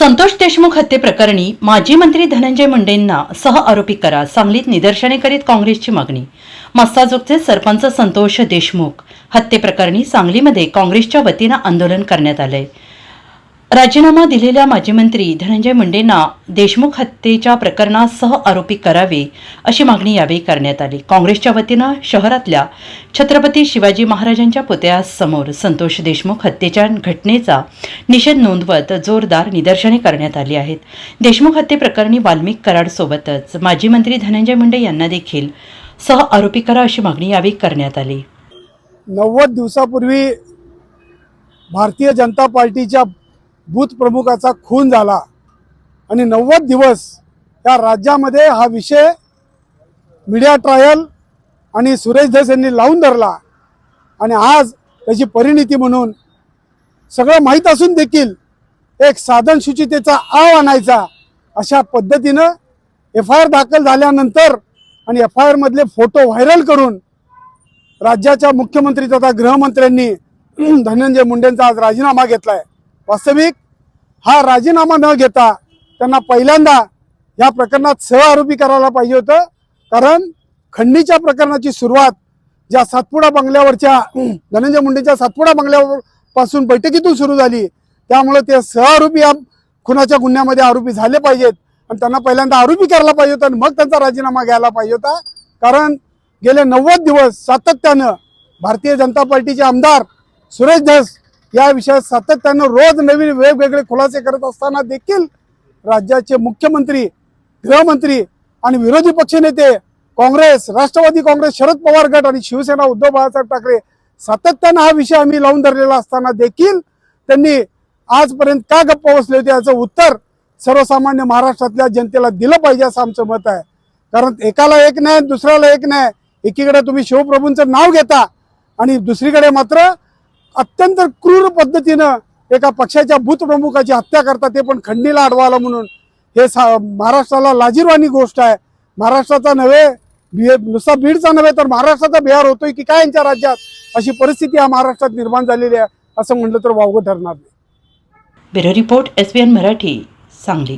संतोष देशमुख हत्येप्रकरणी माजी मंत्री धनंजय मुंडेंना सह आरोपी करा सांगलीत निदर्शने करीत काँग्रेसची मागणी. मस्ताजोगचे सरपंच संतोष देशमुख हत्येप्रकरणी सांगलीमध्ये काँग्रेसच्या वतीनं आंदोलन करण्यात आलंय. राजीनामा दिलेल्या माजी मंत्री धनंजय मुंडेंना देशमुख हत्येच्या प्रकरणात सह आरोपी करावे अशी मागणी यावेळी करण्यात आली. काँग्रेसच्या वतीनं शहरातल्या छत्रपती शिवाजी महाराजांच्या पुतळ्यासमोर संतोष देशमुख हत्येच्या घटनेचा निषेध नोंदवत जोरदार निदर्शने करण्यात आली आहेत. देशमुख हत्येप्रकरणी वाल्मिक कराडसोबतच माजी मंत्री धनंजय मुंडे यांना देखील सह आरोपी करा अशी मागणी यावेळी करण्यात आली. नव्वद दिवसापूर्वी भारतीय जनता पार्टीच्या प्रमुखाचा खून झाला. आणि नव्वद दिवस या राज्यामध्ये हा विषय मीडिया ट्रायल आणि सुरेश धस यांनी लावून धरला. आणि आज त्याची परिणिती म्हणून सगळं माहीत असून देखील एक साधन शुचितेचा आव आणायचा अशा पद्धतीनं एफ आय आर दाखल झाल्यानंतर आणि एफ आय आरमधले फोटो व्हायरल करून राज्याच्या मुख्यमंत्री तथा गृहमंत्र्यांनी धनंजय मुंडेंचा आज राजीनामा घेतलाय. वास्तविक हा राजीनामा न घेता त्यांना पहिल्यांदा या प्रकरणात सह आरोपी करायला पाहिजे होतं. कारण खंडीच्या प्रकरणाची सुरुवात ज्या सातपुडा बंगल्यावरच्या धनंजय मुंडेच्या सातपुडा बंगल्यावर पासून बैठकीतून सुरू झाली त्यामुळे ते सह आरोपी या खुनाच्या गुन्ह्यामध्ये आरोपी झाले पाहिजेत. आणि त्यांना पहिल्यांदा आरोपी करायला पाहिजे होतं आणि मग त्यांचा राजीनामा घ्यायला पाहिजे होता. कारण गेले नव्वद दिवस सातत्यानं भारतीय जनता पार्टीचे आमदार सुरेश धस या विषयात सातत्यानं रोज नवीन वेगवेगळे खुलासे करत असताना देखील राज्याचे मुख्यमंत्री गृहमंत्री आणि विरोधी पक्षनेते काँग्रेस राष्ट्रवादी काँग्रेस शरद पवार गट आणि शिवसेना उद्धव बाळासाहेब ठाकरे सातत्यानं हा विषय आम्ही लावून धरलेला असताना देखील त्यांनी आजपर्यंत का गप्प बसले होते याचं उत्तर सर्वसामान्य महाराष्ट्रातल्या जनतेला दिलं पाहिजे असं आमचं मत आहे. कारण एकाला एक नाही दुसऱ्याला एक नाही. एकीकडे तुम्ही शिवप्रभूंचं नाव घेता आणि दुसरीकडे मात्र अत्यंत क्रूर पद्धतीनं एका पक्षाच्या बूथ प्रमुखाची हत्या करतात ते पण खंडणीला अडवाला म्हणून. हे सा महाराष्ट्राला लाजीरवाणी गोष्ट आहे. महाराष्ट्राचा नव्हे बी नुसता बीडचा नव्हे तर महाराष्ट्राचा बिहार होतोय की काय यांच्या राज्यात? अशी परिस्थिती या महाराष्ट्रात निर्माण झालेली आहे असं म्हटलं तर वावगं ठरणार नाही. Bureau report S Marathi Sangli.